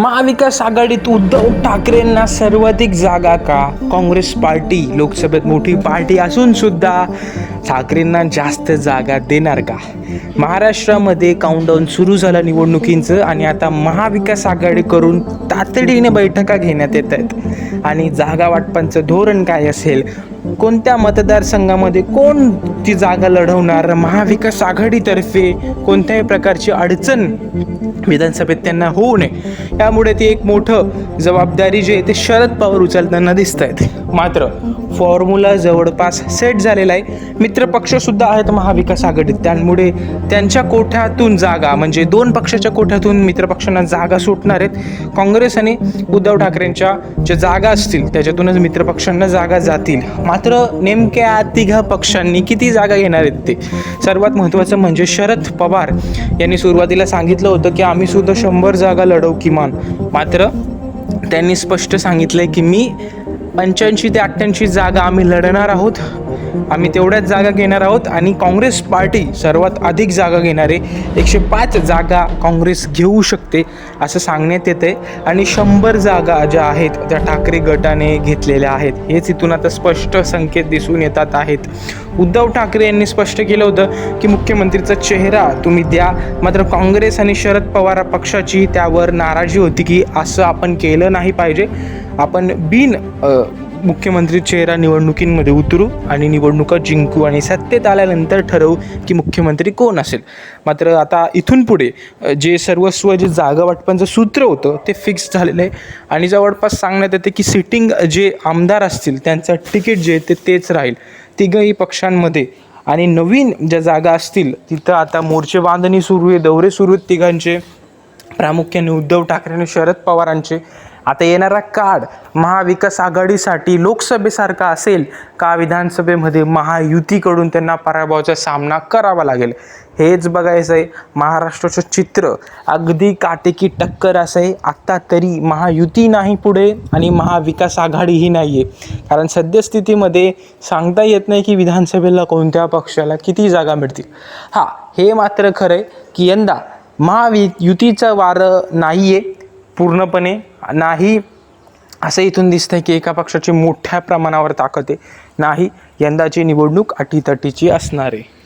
महाविकास आघाडीत उद्धव ठाकरेंना सर्वाधिक जागा का? काँग्रेस पार्टी लोकसभेत मोठी पार्टी असून सुद्धा ठाकरेंना जास्त जागा देणार का? महाराष्ट्रामध्ये काउंटडाऊन सुरू झालं निवडणुकींचं आणि आता महाविकास आघाडी करून तातडीने बैठका घेण्यात येत आहेत. आणि जागा वाटपांचं धोरण काय असेल? कोणत्या मतदारसंघामध्ये कोण ती जागा लढवणार? महाविकास आघाडीतर्फे कोणत्याही प्रकारची अडचण विधानसभेत त्यांना होऊ नये. त्यामुळे ती एक मोठं जबाबदारी जे आहे ते शरद पवार उचलताना दिसत आहेत मात्र फॉर्म्युला जवळपास सेट झालेला आहे. मित्रपक्षसुद्धा आहेत महाविकास आघाडीत. त्यामुळे त्यांच्या कोठ्यातून जागा म्हणजे दोन पक्षाच्या कोठ्यातून मित्रपक्षांना जागा सुटणार आहेत. काँग्रेस आणि उद्धव ठाकरेंच्या ज्या जागा असतील त्याच्यातूनच मित्रपक्षांना जागा जातील. मात्र नेमक्या तिघा पक्षांनी किती जागा घेणार आहेत ते? सर्वात महत्त्वाचं म्हणजे शरद पवार यांनी सुरुवातीला सांगितलं होतं की आम्ही सुद्धा शंभर जागा लढवू किमान. मात्र त्यांनी स्पष्ट सांगितलं आहे की मी पंच्याऐंशी ते अठ्ठ्याऐंशी जागा आम्ही लढणार आहोत. आम्ही तेवढ्याच जागा घेणार आहोत आणि काँग्रेस पार्टी सर्वात अधिक जागा घेणारे एकशे पाच जागा काँग्रेस घेऊ शकते असं सांगण्यात येतं आहे आणि शंभर जागा ज्या आहेत त्या ठाकरे गटाने घेतलेल्या आहेत. हेच इथून आता स्पष्ट संकेत दिसून येतात आहेत. उद्धव ठाकरे यांनी स्पष्ट केलं होतं की मुख्यमंत्रीचा चेहरा तुम्ही द्या. मात्र काँग्रेस आणि शरद पवार पक्षाची त्यावर नाराजी होती की असं आपण केलं नाही पाहिजे. आपण बिन मुख्यमंत्री चेहरा निवडणुकींमध्ये उतरू आणि निवडणुका जिंकू आणि सत्तेत आल्यानंतर ठरवू की मुख्यमंत्री कोण असेल. मात्र आता इथून पुढे जे सर्वस्व जे जागा वाटपांचं सूत्र होतं ते फिक्स झालेलं आहे. आणि जवळपास सांगण्यात येते की सिटिंग जे आमदार असतील त्यांचं तिकीट जे ते तेच राहील. तिघही पक्षांमध्ये. आणि नवीन ज्या जागा असतील तिथं आता मोर्चे बांधणी सुरू आहे दौरे सुरू आहेत तिघांचे. प्रामुख्याने उद्धव ठाकरे आणि शरद पवारांचे. आता येणारा काळ महाविकास आघाडीसाठी लोकसभेसारखा असेल का विधानसभेमध्ये महायुतीकडून त्यांना पराभवाचा सामना करावा लागेल? हेच बघायचं आहे महाराष्ट्राचं चित्र अगदी काटेकी टक्कर असं आहे. आत्ता तरी महायुती नाही पुढे आणि महाविकास आघाडीही नाही आहे कारण सद्यस्थितीमध्ये सांगता येत नाही की विधानसभेला कोणत्या पक्षाला किती जागा मिळतील. हां हे मात्र खरं आहे की यंदा महावि युतीचं वारं नाही आहे पूर्णपणे नाही. असं इथून दिसतंय की एका पक्षाची मोठ्या प्रमाणावर ताकद आहे. नाही यंदाची निवडणूक अटीतटीची असणार आहे.